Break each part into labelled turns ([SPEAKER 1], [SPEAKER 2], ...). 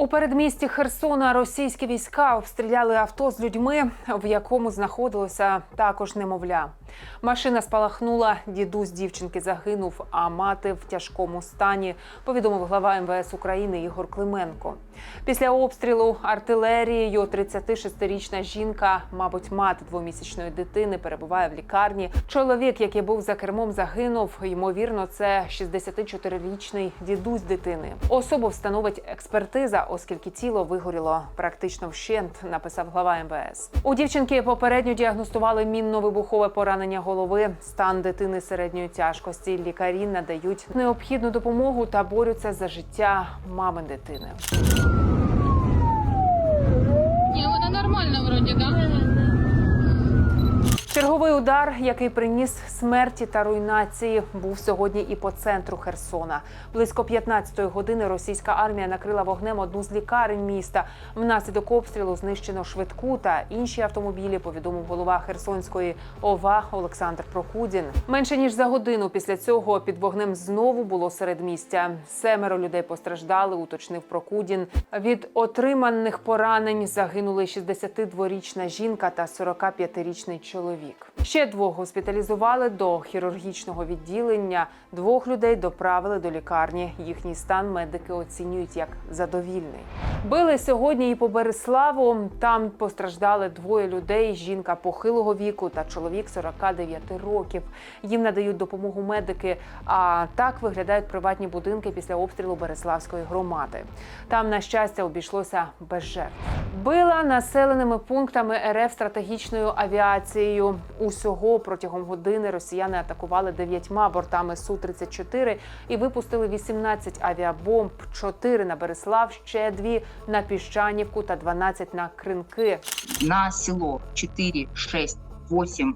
[SPEAKER 1] У передмісті Херсона російські війська обстріляли авто з людьми, в якому знаходилося також немовля. Машина спалахнула, дідусь дівчинки загинув, а мати в тяжкому стані, повідомив глава МВС України Ігор Клименко. Після обстрілу артилерією 36-річна жінка, мабуть, мати двомісячної дитини, перебуває в лікарні. Чоловік, який був за кермом, загинув. Ймовірно, це 64-річний дідусь дитини. Особу встановить експертиза, оскільки тіло вигоріло практично вщент, написав глава МВС. У дівчинки попередньо діагностували мінно-вибухове поранення голови, стан дитини середньої тяжкості. Лікарі надають необхідну допомогу та борються за життя мами дитини. Удар, який приніс смерті та руйнації, був сьогодні і по центру Херсона. Близько 15-ї години російська армія накрила вогнем одну з лікарень міста. Внаслідок обстрілу знищено швидку та інші автомобілі. Повідомив голова Херсонської ОВА Олександр Прокудін. Менше ніж за годину після цього під вогнем знову було середмістя. Семеро людей постраждали, уточнив Прокудін. Від отриманих поранень загинули 62-річна жінка та 45-річний чоловік. Ще двох госпіталізували до хірургічного відділення. Двох людей доправили до лікарні. Їхній стан медики оцінюють як задовільний. Били сьогодні і по Береславу. Там постраждали двоє людей: жінка похилого віку та чоловік 49 років. Їм надають допомогу медики. А так виглядають приватні будинки після обстрілу Береславської громади. Там, на щастя, обійшлося без жертв. Била населеними пунктами РФ стратегічною авіацією. Усього протягом години росіяни атакували дев'ятьма бортами су 34 і випустили 18 авіабомб, 4 на Береслав, ще дві на Піщанівку та 12 на Кринки.
[SPEAKER 2] на село 4, 6, 8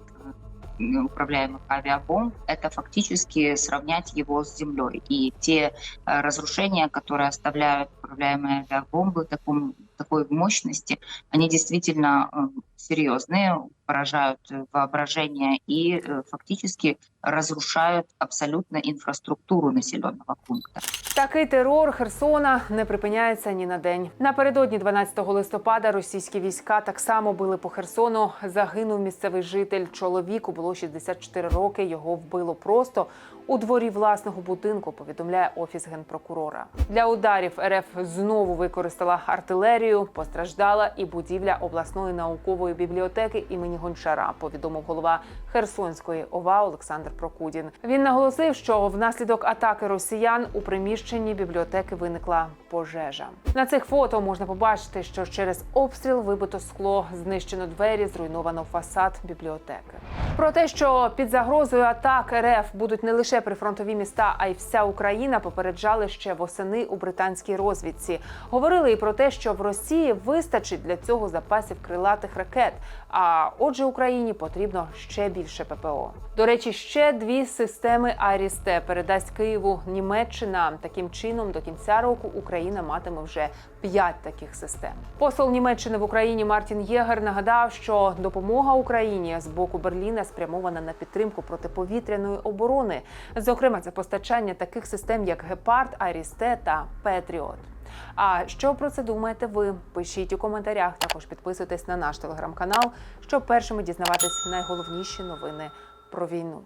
[SPEAKER 2] э, управляемых авиабомб, это фактически сравнять его с землей. И те э, разрушения, которые оставляют управляемые авиабомбы таком, такой мощности, они действительно э, серьезные, поражают э, воображение и э, фактически разрушают абсолютно инфраструктуру населенного пункта.
[SPEAKER 1] Такий терор Херсона не припиняється ні на день. Напередодні 12 листопада російські війська так само били по Херсону. Загинув місцевий житель. Чоловіку було 64 роки. Його вбило просто у дворі власного будинку. Повідомляє офіс генпрокурора. Для ударів РФ знову використала артилерію. Постраждала і будівля обласної наукової бібліотеки імені Гончара. Повідомив голова Херсонської ОВА Олександр Прокудін. Він наголосив, що внаслідок атаки росіян у приміщенні бібліотеки виникла пожежа. На цих фото можна побачити, що через обстріл вибито скло, знищено двері, зруйновано фасад бібліотеки. Про те, що під загрозою атак РФ будуть не лише прифронтові міста, а й вся Україна, попереджали ще восени у британській розвідці. Говорили і про те, що в Росії вистачить для цього запасів крилатих ракет. А отже, Україні потрібно ще більше ППО. До речі, ще дві системи Арісте передасть Києву Німеччина. Таким чином, до кінця року Україна матиме вже п'ять таких систем. Посол Німеччини в Україні Мартін Єгер нагадав, що допомога Україні з боку Берліна спрямована на підтримку протиповітряної оборони. Зокрема, це постачання таких систем, як Гепард, Арісте та Петріот. А що про це думаєте ви? Пишіть у коментарях. Також підписуйтесь на наш телеграм-канал, щоб першими дізнаватись найголовніші новини про війну.